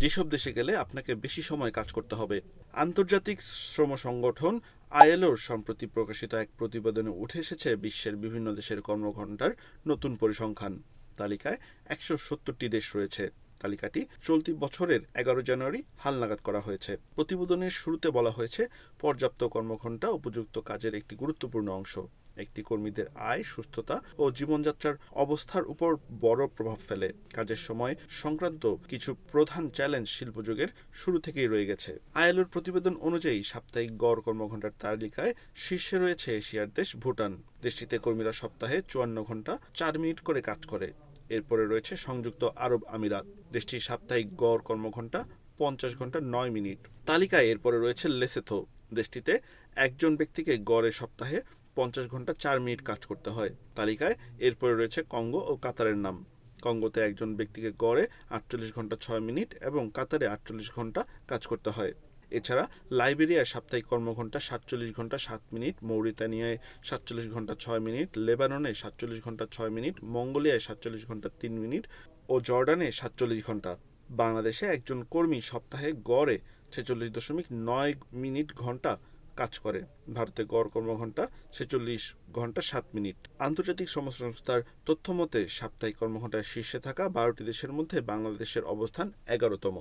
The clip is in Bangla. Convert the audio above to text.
যেসব দেশে গেলে আপনাকে বেশি সময় কাজ করতে হবে। আন্তর্জাতিক শ্রম সংগঠন আইএলওর সম্প্রতি প্রকাশিত এক প্রতিবেদনে উঠে এসেছে বিশ্বের বিভিন্ন দেশের কর্মঘণ্টার নতুন পরিসংখ্যান। তালিকায় একশো সত্তরটি দেশ রয়েছে। তালিকাটি চলতি বছরের এগারো জানুয়ারি হালনাগাদ করা হয়েছে। প্রতিবেদনের শুরুতে বলা হয়েছে, পর্যাপ্ত কর্মঘণ্টা উপযুক্ত কাজের একটি গুরুত্বপূর্ণ অংশ। একটি কর্মীদের আয়, সুস্থতা ও জীবনযাত্রার অবস্থার উপর বড় প্রভাব ফেলে। কাজের সময় সংক্রান্ত কিছু প্রধান চ্যালেঞ্জ শিল্পযুগের শুরু থেকেই রয়ে গেছে। আইএলওর প্রতিবেদন অনুযায়ী, সাপ্তাহিক গড় কর্মঘণ্টার তালিকায় শীর্ষে রয়েছে এশিয়ার দেশ ভুটান। দেশটিতে কর্মীরা সপ্তাহে চুয়ান্ন ঘণ্টা চার মিনিট করে কাজ করে। এরপরে রয়েছে সংযুক্ত আরব আমিরাত। দেশটির সাপ্তাহিক গড় কর্মঘণ্টা পঞ্চাশ ঘণ্টা নয় মিনিট। তালিকায় এরপরে রয়েছে লেসেথো। দেশটিতে একজন ব্যক্তিকে গড়ে সপ্তাহে পঞ্চাশ ঘণ্টা চার মিনিট কাজ করতে হয় তালিকায়। এরপরে রয়েছে কঙ্গো ও কাতারের নাম। কঙ্গোতে একজন ব্যক্তিকে গড়ে আটচল্লিশ ঘণ্টা ছয় মিনিট এবং কাতারে আটচল্লিশ ঘণ্টা কাজ করতে হয়। এছাড়া লাইবেরিয়ার সাপ্তাহিক কর্মঘণ্টা সাতচল্লিশ ঘণ্টা সাত মিনিট, মৌরিতানিয়ায় সাতচল্লিশ ঘণ্টা ছয় মিনিট, লেবাননে সাতচল্লিশ ঘণ্টা ছয় মিনিট, মঙ্গোলিয়ায় সাতচল্লিশ ঘণ্টা তিন মিনিট ও জর্ডানে সাতচল্লিশ ঘণ্টা। বাংলাদেশে একজন কর্মী সপ্তাহে গড়ে ছেচল্লিশ দশমিক নয় মিনিট ঘণ্টা কাজ করে। ভারতে গড় কর্মঘণ্টা ছেচল্লিশ ঘণ্টা সাত মিনিট। আন্তর্জাতিক শ্রম সংস্থার তথ্য মতে সাপ্তাহিক কর্মঘণ্টায় শীর্ষে থাকা বারোটি দেশের মধ্যে বাংলাদেশের অবস্থান এগারোতম।